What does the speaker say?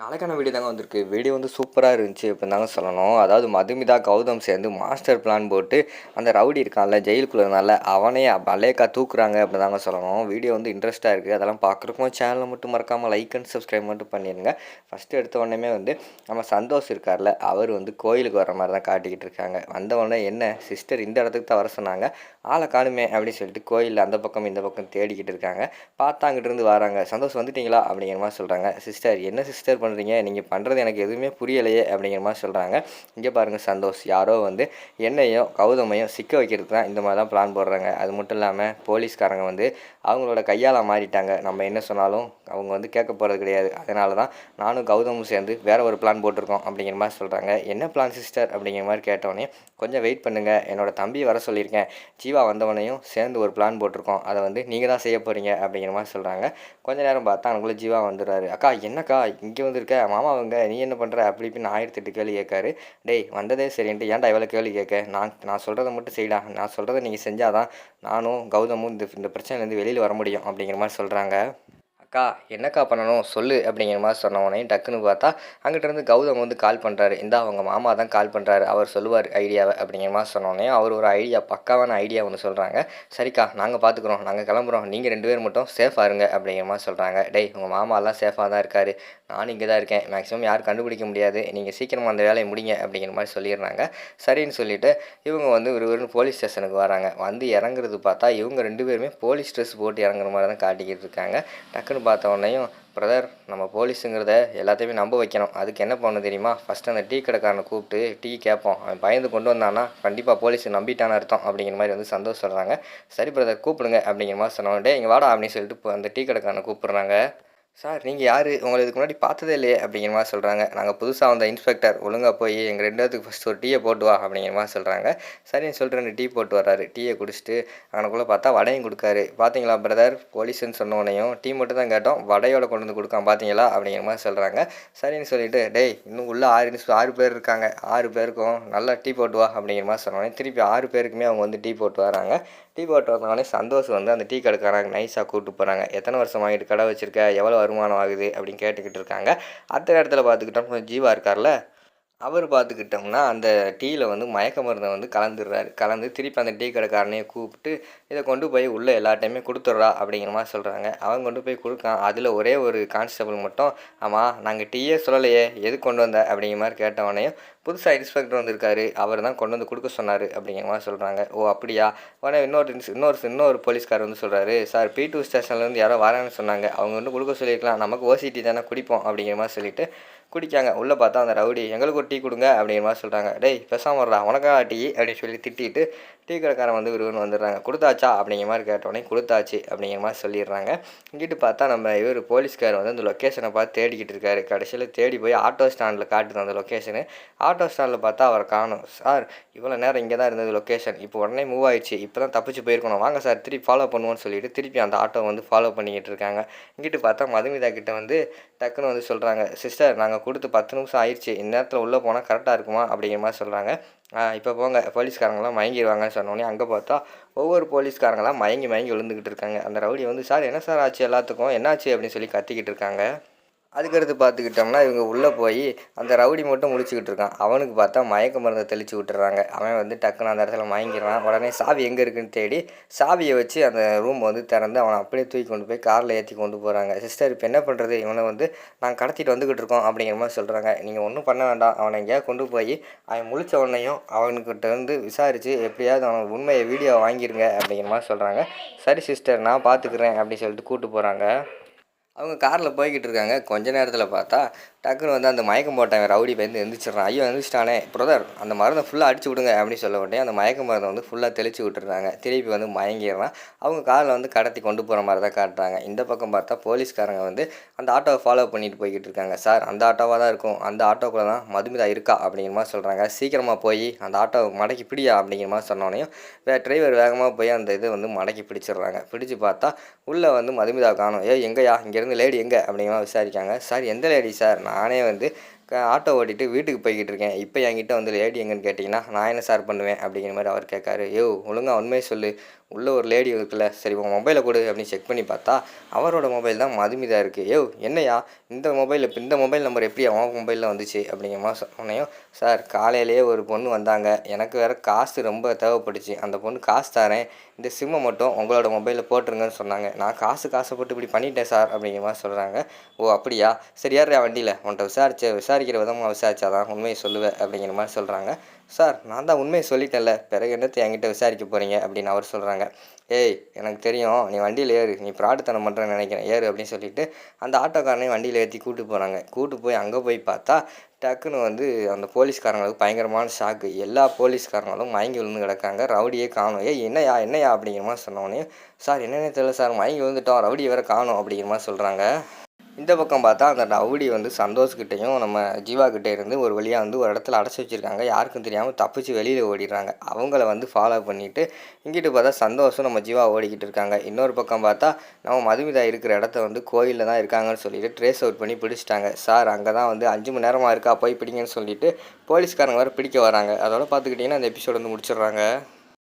நாளைக்கான வீடியோ தாங்க வந்திருக்கு. வீடியோ வந்து சூப்பராக இருந்துச்சு அப்படின்னு தாங்க சொல்லணும். அதாவது மதுமிதா கௌதம் சேர்ந்து மாஸ்டர் பிளான் போட்டு அந்த ரவுடி இருக்கான்ல ஜெயிலுக்குள்ள இருந்தால அவனையே அலேக்கா தூக்குறாங்க அப்படின்னு தாங்க சொல்லணும். வீடியோ வந்து இன்ட்ரெஸ்ட்டாக இருக்குது அதெல்லாம் பார்க்குறக்கும் சேனலை மட்டும் மறக்காமல் லைக் அண்ட் சப்ஸ்கிரைப் மட்டும் பண்ணிடுங்க ஃபஸ்ட்டு எடுத்த உடனே வந்து நம்ம சந்தோஷ் இருக்கார்ல அவர் வந்து கோயிலுக்கு வர மாதிரி தான் காட்டிக்கிட்டு இருக்காங்க. வந்த உடனே என்ன சிஸ்டர் இந்த இடத்துக்கு தான் வர சொன்னாங்க. ஆளை காணுமே அப்படின்னு சொல்லிட்டு கோயிலில் அந்த பக்கம் இந்த பக்கம் தேடிக்கிட்டு இருக்காங்க. பார்த்தா அங்கிட்டு இருந்து வராங்க. சந்தோஷ் வந்துட்டீங்களா? அப்படிங்கிற மாதிரி சொல்கிறாங்க சிஸ்டர் என்ன சிஸ்டர் பண்ணுறீங்க நீங்கள் பண்ணுறது எனக்கு எதுவுமே புரியலையே அப்படிங்கிற மாதிரி சொல்கிறாங்க இங்கே பாருங்கள் சந்தோஷ். யாரோ வந்து என்னையும் கௌதமையும் சிக்க வைக்கிறது தான் இந்த மாதிரி தான் பிளான் போடுறாங்க. அது மட்டும் இல்லாமல் போலீஸ்காரங்க வந்து அவங்களோட கையால் மாறிட்டாங்க. நம்ம என்ன சொன்னாலும் அவங்க வந்து கேட்க போகிறது கிடையாது. அதனால தான் நானும் கௌதமும் சேர்ந்து வேறு ஒரு பிளான் போட்டிருக்கோம் அப்படிங்கிற மாதிரி சொல்கிறாங்க என்ன பிளான் சிஸ்டர் அப்படிங்கிற மாதிரி கேட்டோடனே கொஞ்சம் வெயிட் பண்ணுங்கள் என்னோட தம்பி வர சொல்லியிருக்கேன். ஜீவா வந்தவனையும் சேர்ந்து ஒரு பிளான் போட்டிருக்கோம். அதை வந்து நீங்கள் தான் செய்ய போகிறீங்க அப்படிங்கிற மாதிரி சொல்கிறாங்க கொஞ்ச நேரம் பார்த்தா அவங்களுக்குள்ள ஜீவா வந்துடுறாரு. அக்கா என்னக்கா? இங்கே வந்து வந்திருக்க? மாமா அவங்க நீ என்ன பண்ணுற அப்படி இப்படின்னு ஆயிரத்தி கேள்வி கேட்காரு. டேய் வந்ததே சரின்ட்டு ஏன்டா இவ்வளோ கேள்வி கேட்க? நான் நான் சொல்கிறத மட்டும் செய்யடா நான் சொல்கிறத நீங்கள் செஞ்சால் தான் நானும் கௌதமும் இந்த இந்த பிரச்சனைலேருந்து வெளியில் வர முடியும் அப்படிங்கிற மாதிரி சொல்கிறாங்க அக்கா என்னக்கா பண்ணணும்? சொல்லு அப்படிங்கிற மாதிரி சொன்ன உடனே டக்குன்னு பார்த்தா அங்கிட்டேருந்து கௌதம் வந்து கால் பண்ணுறாரு இந்தா அவங்க மாமா தான் கால் பண்ணுறாரு அவர் சொல்லுவார் ஐடியாவை அப்படிங்கிற மாதிரி சொன்ன அவர் ஒரு ஐடியா பக்காவான ஐடியா ஒன்று சொல்கிறாங்க சரிக்கா நாங்கள் பார்த்துக்குறோம் நாங்கள் கிளம்புறோம். நீங்கள் ரெண்டு பேர் மட்டும் சேஃபாக இருங்க அப்படிங்கிற மாதிரி சொல்கிறாங்க டேய் உங்கள் மாமாலாம் சேஃபாக தான் இருக்காரு. நானும் இங்கே தான் இருக்கேன். மேக்ஸிமம் யாரும் கண்டுபிடிக்க முடியாது. நீங்கள் சீக்கிரமாக அந்த வேலையை முடிங்க அப்படிங்கிற மாதிரி சொல்லிடுறாங்க. சரின்னு சொல்லிட்டு இவங்க வந்து ஒரு போலீஸ் ஸ்டேஷனுக்கு வராங்க. வந்து இறங்குறது பார்த்தா இவங்க ரெண்டு பேருமே போலீஸ் ட்ரெஸ் போட்டு இறங்குற மாதிரி தான் காட்டிக்கிட்டு இருக்காங்க. டக்குன்னு பார்த்த உடனேயும் பிரதர் நம்ம போலீஸுங்கிறத எல்லாத்தையுமே நம்ப வைக்கணும். அதுக்கு என்ன பண்ணணும் தெரியுமா? ஃபஸ்ட்டு அந்த டீ கடைக்காரனை கூப்பிட்டு டீ கேட்போம். அவன் பயந்து கொண்டு வந்தான்னா கண்டிப்பாக போலீஸுக்கு நம்பிட்டான அர்த்தம் அப்படிங்கிற மாதிரி வந்து சந்தோஷம் சொல்கிறாங்க சரி பிரதர் கூப்பிடுங்க அப்படிங்கிற மாதிரி சொன்னோம் டே இங்கே வாடா அப்படின்னு சொல்லிட்டு அந்த டீ கடைக்காரனை கூப்பிட்றாங்க. சார் நீங்கள் யார்? உங்களை இதுக்கு முன்னாடி பார்த்ததே இல்லையே அப்படிங்கிற மாதிரி சொல்கிறாங்க நாங்கள் புதுசாக வந்த இன்ஸ்பெக்டர் ஒழுங்காக போய் எங்கள் ரெண்டாவதுக்கு ஃபஸ்ட்டு ஃபஸ்ட் ஒரு டீயை போட்டு வா அப்படிங்கிற மாதிரி சொல்கிறாங்க சரின்னு சொல்லிட்டு ரெண்டு டீ போட்டு வர்றாரு. டீயை குடிச்சிட்டு அவனுக்குள்ளே பார்த்தா வடையும் கொடுக்காரு. பார்த்தீங்களா பிரதர் போலீஸ்ன்னு சொன்னோடனையும் டீ மட்டும் தான் கேட்டோம். வடையோட கொண்டு வந்து கொடுக்காம பார்த்தீங்களா? அப்படிங்கிற மாதிரி சொல்கிறாங்க சரின்னு சொல்லிட்டு டேய் இன்னும் உள்ளே ஆறு நிமிஷம் ஆறு பேர் இருக்காங்க. ஆறு பேருக்கும் நல்லா டீ போட்டு வா அப்படிங்கிற மாதிரி சொன்னோடனே திருப்பி ஆறு பேருக்குமே அவங்க வந்து டீ போட்டு வராங்க டீ போட்டு வந்தவொடனே சந்தோஷ் வந்து அந்த டீ கடைக்காரங்க நைஸாக கூப்பிட்டு போகிறாங்க எத்தனை வருஷம் வாங்கிட்டு கடை வச்சுருக்க? எவ்வளோ வருமானம் ஆகுது? அப்படின்னு கேட்டுக்கிட்டு இருக்காங்க. அடுத்த இடத்துல பார்த்துக்கிட்டோம் ஜீவா இருக்கார்ல? அவர் பார்த்துக்கிட்டோம்னா அந்த டீயில் வந்து மயக்க மருந்தை வந்து கலந்துடுறாரு. கலந்து திருப்பி அந்த டீ கடைக்காரனையே கூப்பிட்டு இதை கொண்டு போய் உள்ளே எல்லாட்டையுமே கொடுத்துட்றா அப்படிங்கிற மாதிரி சொல்கிறாங்க அவன் கொண்டு போய் கொடுக்கான். அதில் ஒரே ஒரு கான்ஸ்டபிள் மட்டும் ஆமாம் நாங்கள் டீயே சொல்லலையே எது கொண்டு வந்த? அப்படிங்கிற மாதிரி கேட்டவனையும் புதுசாக இன்ஸ்பெக்டர் வந்திருக்காரு அவர் தான் கொண்டு வந்து கொடுக்க சொன்னார் அப்படிங்கிற மாதிரி சொல்கிறாங்க ஓ அப்படியா? உடனே இன்னொரு இன்னொரு இன்னொரு போலீஸ்கார் வந்து சொல்கிறாரு சார் பி டூ ஸ்டேஷன்லேருந்து யாரோ வரேன்னு சொன்னாங்க. அவங்க வந்து கொடுக்க சொல்லியிருக்கலாம். நமக்கு ஓசிடி தானே குடிப்போம் அப்படிங்கிற மாதிரி சொல்லிவிட்டு குடிக்காங்க. உள்ளே பார்த்தா அந்த ரவுடி எங்களுக்கு ஒரு டீ கொடுங்க அப்படிங்கிற மாதிரி சொல்கிறாங்க டேய் பேசாமல் வர்றா உனக்கா டீ அப்படின்னு சொல்லி திட்டிட்டு டீ கடைக்காரன் வந்து விருவன் வந்துடுறாங்க. கொடுத்தாச்சா? அப்படிங்கிற மாதிரி கேட்டோடனே கொடுத்தாச்சு அப்படிங்கிற மாதிரி சொல்லிடுறாங்க. இங்கிட்டு பார்த்தா நம்ம இவர் போலீஸ்கார் வந்து அந்த லொக்கேஷனை பார்த்து தேடிக்கிட்டு இருக்காரு. கடைசியில் தேடி போய் ஆட்டோ ஸ்டாண்டில் காட்டுது அந்த லொக்கேஷனு ஆட்டோ ஸ்டாண்டில் பார்த்தா அவரை காணும். சார் இவ்வளோ நேரம் இங்கே தான் இருந்தது லொக்கேஷன் இப்போ உடனே மூவ் ஆயிடுச்சு. இப்போ தான் தப்பிச்சு போயிருக்கணும். வாங்க சார் திருப்பி ஃபாலோ பண்ணுவோன்னு சொல்லிட்டு திருப்பி அந்த ஆட்டோ வந்து ஃபாலோ பண்ணிக்கிட்டு இருக்காங்க. இங்கிட்டு பார்த்தா மதுமிதா கிட்ட வந்து டக்குன்னு வந்து சொல்கிறாங்க சிஸ்டர் நாங்கள் கொடுத்து பத்து நிமிஷம் ஆயிடுச்சு. இந்நேரத்தில் உள்ளே போனால் கரெக்டாக இருக்குமா? அப்படிங்கிற மாதிரி சொல்கிறாங்க இப்போ போங்க. போலீஸ்காரங்களாம் மயங்கிடுவாங்கன்னு சொன்னோடனே அங்கே பார்த்தா ஒவ்வொரு போலீஸ்காரங்களாம் மயங்கி மயங்கி விழுந்துக்கிட்டு இருக்காங்க. அந்த ரவுடி வந்து சார் என்ன சார் ஆச்சு எல்லாத்துக்கும்? என்னாச்சு? அப்படின்னு சொல்லி கத்திக்கிட்டு இருக்காங்க. அதுக்கடுத்து பார்த்துக்கிட்டோம்னா இவங்க உள்ளே போய் அந்த ரவுடி மட்டும் முடிச்சுக்கிட்டு இருக்கான். அவனுக்கு பார்த்தா மயக்க மருந்தை தெளிச்சு விட்டுறாங்க. அவன் வந்து டக்குன்னு அந்த இடத்துல மயங்கிடுறான். உடனே சாவி எங்கே இருக்குன்னு தேடி சாவியை வச்சு அந்த ரூம் வந்து திறந்து அவனை அப்படியே தூக்கி கொண்டு போய் காரில் ஏற்றி கொண்டு போகிறாங்க சிஸ்டர் இப்போ என்ன பண்ணுறது இவனை வந்து நாங்கள் கடத்திட்டு வந்துக்கிட்டு இருக்கோம் அப்படிங்கிற மாதிரி சொல்கிறாங்க நீங்கள் ஒன்றும் பண்ண வேண்டாம். அவனை எங்கேயா கொண்டு போய் அவன் முழிச்ச உடனேயும் அவனுக்கிட்ட வந்து விசாரித்து எப்படியாவது அவன் உண்மையை வீடியோ வாங்கிடுங்க அப்படிங்கிற மாதிரி சொல்கிறாங்க சரி சிஸ்டர் நான் பார்த்துக்கிறேன் அப்படின்னு சொல்லிட்டு கூப்பிட்டு போகிறாங்க அவங்க காரில் போய்கிட்டு இருக்காங்க. கொஞ்ச நேரத்தில் பார்த்தா டக்குன்னு வந்து அந்த மயக்கம் போட்டவன் ரவுடி பயந்து எந்திரிச்சிடுறான். ஐயோ எந்திரிச்சிட்டானே. பிரதர் அந்த மருந்தை ஃபுல்லாக அடிச்சு விடுங்க அப்படின்னு சொல்ல உடனே அந்த மயக்க மருந்தை வந்து ஃபுல்லாக தெளிச்சு விட்டுறாங்க திருப்பி வந்து மயங்கிடுறான். அவங்க காரில் வந்து கடத்தி கொண்டு போகிற மாதிரி தான் காட்டுறாங்க. இந்த பக்கம் பார்த்தா போலீஸ்காரங்க வந்து அந்த ஆட்டோவை ஃபாலோ பண்ணிட்டு போய்கிட்டு இருக்காங்க. சார் அந்த ஆட்டோவாக தான் இருக்கும். அந்த ஆட்டோக்குள்ளே தான் மதுமிதா இருக்கா? அப்படிங்கிற மாதிரி சொல்கிறாங்க சீக்கிரமாக போய் அந்த ஆட்டோவை மடக்கி பிடியா அப்படிங்கிற மாதிரி சொன்னோடனையும் வே டிரைவர் வேகமாக போய் அந்த இதை வந்து மடக்கி பிடிச்சிடுறாங்க. பிடிச்சி பார்த்தா உள்ளே வந்து மதுமிதா காணும். ஏ எங்கேயா இருந்து லேடி எங்கே? அப்படிங்கிற மாதிரி விசாரிக்காங்க சார் எந்த லேடி சார்? நானே வந்து ஆட்டோ ஓட்டிட்டு வீட்டுக்கு போய்கிட்டு இருக்கேன். இப்போ என்கிட்ட வந்து லேடி எங்கன்னு கேட்டிங்கன்னா நான் என்ன சார் பண்ணுவேன்? அப்படிங்கிற மாதிரி அவர் கேட்காரு. யோ ஒழுங்கா உண்மையை சொல்லு. உள்ளே ஒரு லேடி இருக்குல்ல சரி உன் மொபைலை கொடு அப்படின்னு செக் பண்ணி பார்த்தா அவரோட மொபைல் தான் மதுமிதா இருக்குது ஏவ் என்னையா? இந்த மொபைல் இப்போ இந்த மொபைல் நம்பர் எப்படி அவன் மொபைலில் வந்துச்சு? அப்படிங்கிற மாதிரி சொன்னையும் சார் காலையிலேயே ஒரு பொண்ணு வந்தாங்க. எனக்கு வேறு காசு ரொம்ப தேவைப்பட்டுச்சு அந்த பொண்ணு காசு தரேன். இந்த சிம்மை மட்டும் உங்களோட மொபைலில் போட்டுருங்கன்னு சொன்னாங்க. நான் காசு காசைப்பட்டு இப்படி பண்ணிட்டேன் சார் அப்படிங்கிற மாதிரி சொல்கிறாங்க ஓ அப்படியா? சரி யார் வண்டியில்? உன்ட்ட விசாரிச்ச விசாரிக்கிற விதமாக விசாரிச்சாதான் உண்மையை சொல்லுவேன் அப்படிங்கிற மாதிரி சொல்கிறாங்க சார் நான் தான் உண்மையை சொல்லிட்டேன்ல. பிறகு என்னத்தை என்கிட்ட விசாரிக்க போகிறீங்க அப்படின்னு அவர் சொல்கிறாங்க ஏய் எனக்கு தெரியும். நீ வண்டியில் ஏறு. நீ பிராடுத்தனம் பண்ணுறேன்னு நினைக்கிறேன். ஏறு அப்படின்னு சொல்லிட்டு அந்த ஆட்டோக்காரனையும் வண்டியில் ஏற்றி கூட்டு போகிறாங்க கூட்டு போய் அங்கே போய் பார்த்தா டக்குன்னு வந்து அந்த போலீஸ்காரங்களுக்கு பயங்கரமான ஷாக்கு எல்லா போலீஸ்காரங்களும் மயங்கி விழுந்து கிடக்காங்க ரவுடியே காணும். ஏய் என்னையா என்னையா அப்படிங்கிற மாதிரி சொன்னோடனே சார் என்னென்ன தெரியல சார். மயங்கி விழுந்துட்டோம். ரவுடியை வேற காணும். அப்படிங்கிற மாதிரி சொல்கிறாங்க இந்த பக்கம் பார்த்தா அந்த ரவுடி வந்து சந்தோஷ்கிட்டையும் நம்ம ஜீவா கிட்டே இருந்து ஒரு வழியாக வந்து ஒரு இடத்துல அடைச்சி வச்சுருக்காங்க. யாருக்கும் தெரியாமல் தப்பிச்சு வெளியில் ஓடிடுறாங்க. அவங்கள வந்து ஃபாலோ பண்ணிவிட்டு இங்கிட்டு பார்த்தா சந்தோஷம் நம்ம ஜீவா ஓடிக்கிட்டு இருக்காங்க. இன்னொரு பக்கம் பார்த்தா நம்ம மதுமிதா இருக்கிற இடத்த வந்து கோயிலில் தான் இருக்காங்கன்னு சொல்லிட்டு ட்ரேஸ் அவுட் பண்ணி பிடிச்சிட்டாங்க. சார் அங்கே தான் வந்து அஞ்சு மணி நேரமாக இருக்கா? போய் பிடிங்கன்னு சொல்லிட்டு போலீஸ்காரங்க வேறு பிடிக்க வராங்க. அதோட பார்த்துக்கிட்டிங்கன்னா அந்த எபிசோட் வந்து முடிச்சிடுறாங்க.